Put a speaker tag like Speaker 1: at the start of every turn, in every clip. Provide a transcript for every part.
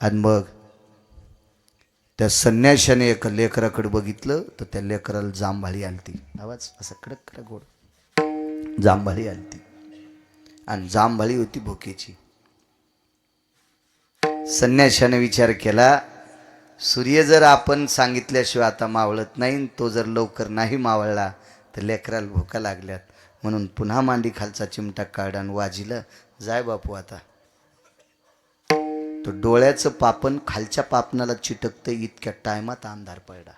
Speaker 1: आणि मग त्या संन्याशाने एका लेकराकडे बघितलं तर त्या लेकराला जांभाळी आलती. आवाज असं कडक कडक गोड. जांभाळी आलती. आणि जांभाळी होती भुकेची. संन्याशाने विचार केला सूर्य जर आपण सांगितल्याशिवाय आता मावळत नाही तो जर लवकर नाही मावळला तर लेकराला भुका लागल्यात. म्हणून पुन्हा मांडी खालचा चिमटा काढ आणि वाजिलं जाय बापू आता तो डोळ्याचं पापन खालच्या पापनाला चिटकतं इतक्या टायमात अंधार पडला.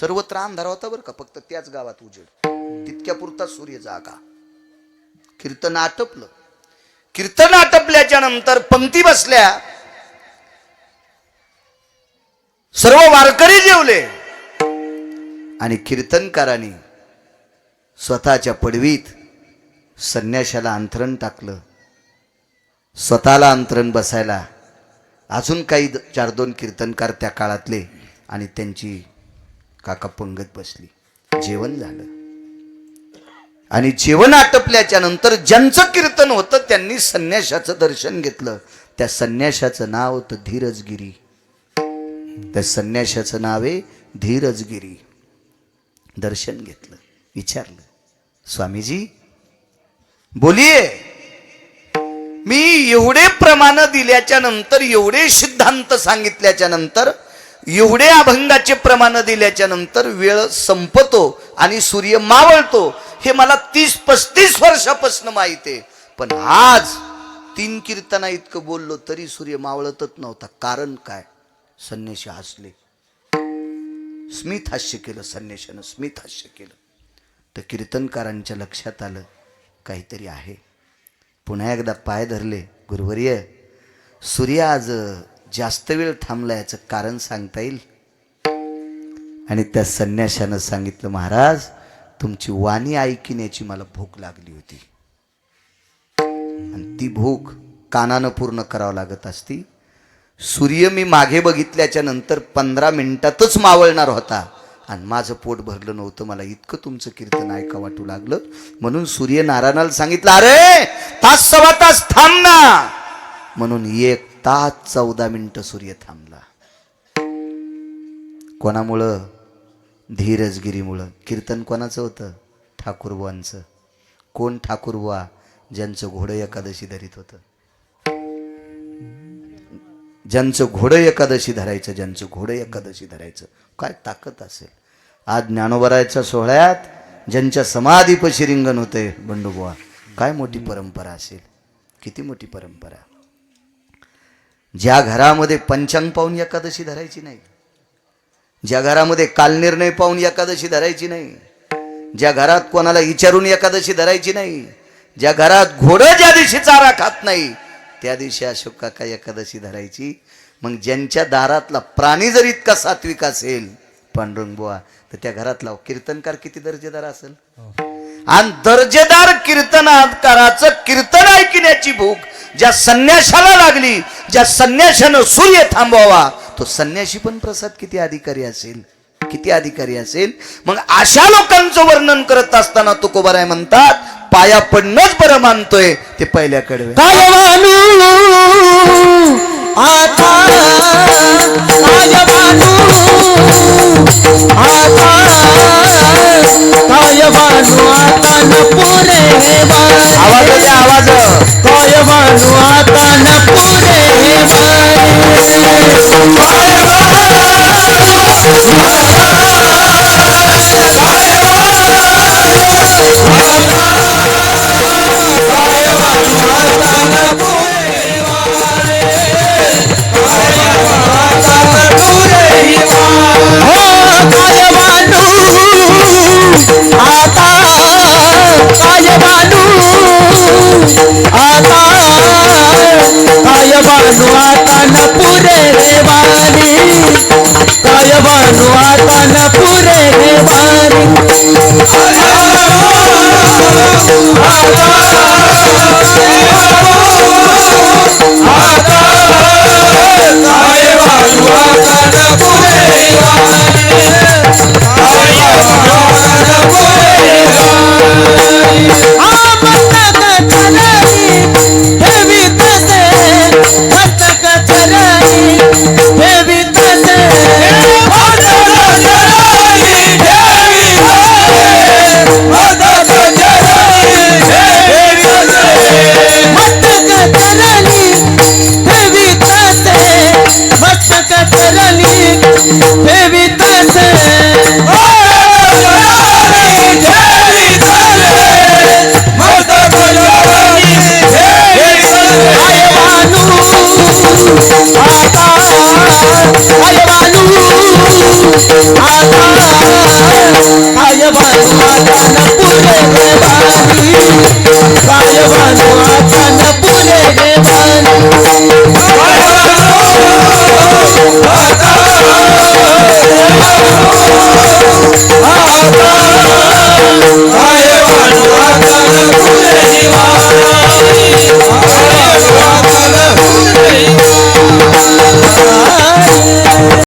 Speaker 1: सर्वत्र अंधार होता बरं का फक्त त्याच गावात उजेड. तितक्या पुरता सूर्य जागा. कीर्तन आटपलं. कीर्तन आटपल्याच्या नंतर पंक्ती बसल्या. सर्व वारकरी जेवले. आणि कीर्तनकारांनी स्वतःच्या पडवीत संन्याशाला अंथरण टाकलं. स्वतःला अंतरण बसायला अजून काही चार दोन कीर्तनकार त्या काळातले आणि त्यांची काका पंगत बसली. जेवण झालं. आणि जेवण आटपल्याच्या नंतर ज्यांचं कीर्तन होतं त्यांनी संन्याशाचं दर्शन घेतलं. त्या संन्याशाचं नाव होतं धीरजगिरी. त्या संन्याशाचं नाव आहे धीरजगिरी. दर्शन घेतलं. विचारलं स्वामीजी बोलिये. मी एवढे प्रमाण दिल्याच्या नंतर एवढे सिद्धांत सांगितल्याच्या नंतर एवढे अभंगाचे प्रमाण दिल्याच्या नंतर वेळ संपतो आणि सूर्य मावळतो. हे मला तीस पस्तीस वर्षापासून माहिती आहे. पण आज तीन कीर्तना इतकं बोललो तरी सूर्य मावळतच नव्हता. कारण काय? संन्याशी हसले. स्मित हास्य केलं संन्याशानं स्मित हास्य केलं. तर कीर्तनकारांच्या लक्षात आलं काहीतरी आहे. पुन्हा एकदा पाय धरले गुरुवर्य सूर्य आज जास्त वेळ थांबला याचं कारण सांगता येईल? आणि त्या संन्याशानं सांगितलं महाराज तुमची वाणी ऐकिण्याची मला भूक लागली होती. आणि ती भूक कानानं पूर्ण करावं लागत असती. सूर्य मी मागे बघितल्याच्या नंतर पंधरा मिनिटातच मावळणार होता. आणि माझं पोट भरलं नव्हतं. मला इतकं तुमचं कीर्तन ऐका वाटू लागलं. म्हणून सूर्य नारायणाला सांगितलं अरे तास सव्वा तास थांब ना. म्हणून एक तास चौदा मिनिटं सूर्य थांबला. कोणामुळं? धीरजगिरीमुळं. कीर्तन कोणाचं होतं? ठाकूरबुवांचं. कोण ठाकूरबुवा? ज्यांचं घोडं एकादशी धरीत होतं. ज्यांचं घोडं एकादशी धरायचं ज्यांचं घोडं एकादशी धरायचं. काय ताकद असेल? आज ज्ञानोबरायच्या सोहळ्यात ज्यांच्या समाधीपशी रिंगण होते बंडूबुवा काय मोठी परंपरा असेल? किती मोठी परंपरा? ज्या घरामध्ये पंचांग पाहून एकादशी धरायची नाही ज्या घरामध्ये कालनिर्णय पाहून एकादशी धरायची नाही ज्या घरात कोणाला विचारून एकादशी धरायची नाही ज्या घरात घोडं ज्या दिवशी चारा खात नाही त्या दिवशी अशोक काका एकादशी धरायची. मग ज्यांच्या दारातला प्राणी जर इतका सात्विक असेल पांडुरंग बुवा तर त्या घरातला कीर्तनकार किती दर्जेदार असेल? आणि दर्जेदार कीर्तनाकाराचं कीर्तन ऐकण्याची भूक ज्या संन्याशाला लागली ज्या संन्याशानं सूर्य थांबवावा तो संन्याशी पण प्रसाद किती अधिकारी असेल? किती अधिकारी असेल? मग अशा लोकांचं वर्णन करत असताना तुकोबाराय म्हणतात पाया पडणंच बरं मानतोय ते पहिल्याकडे
Speaker 2: काय मानू आता काय मानू आता काय मानू आता न पुरे
Speaker 1: आवाज आवाज.
Speaker 2: काय मानू आता काय देवा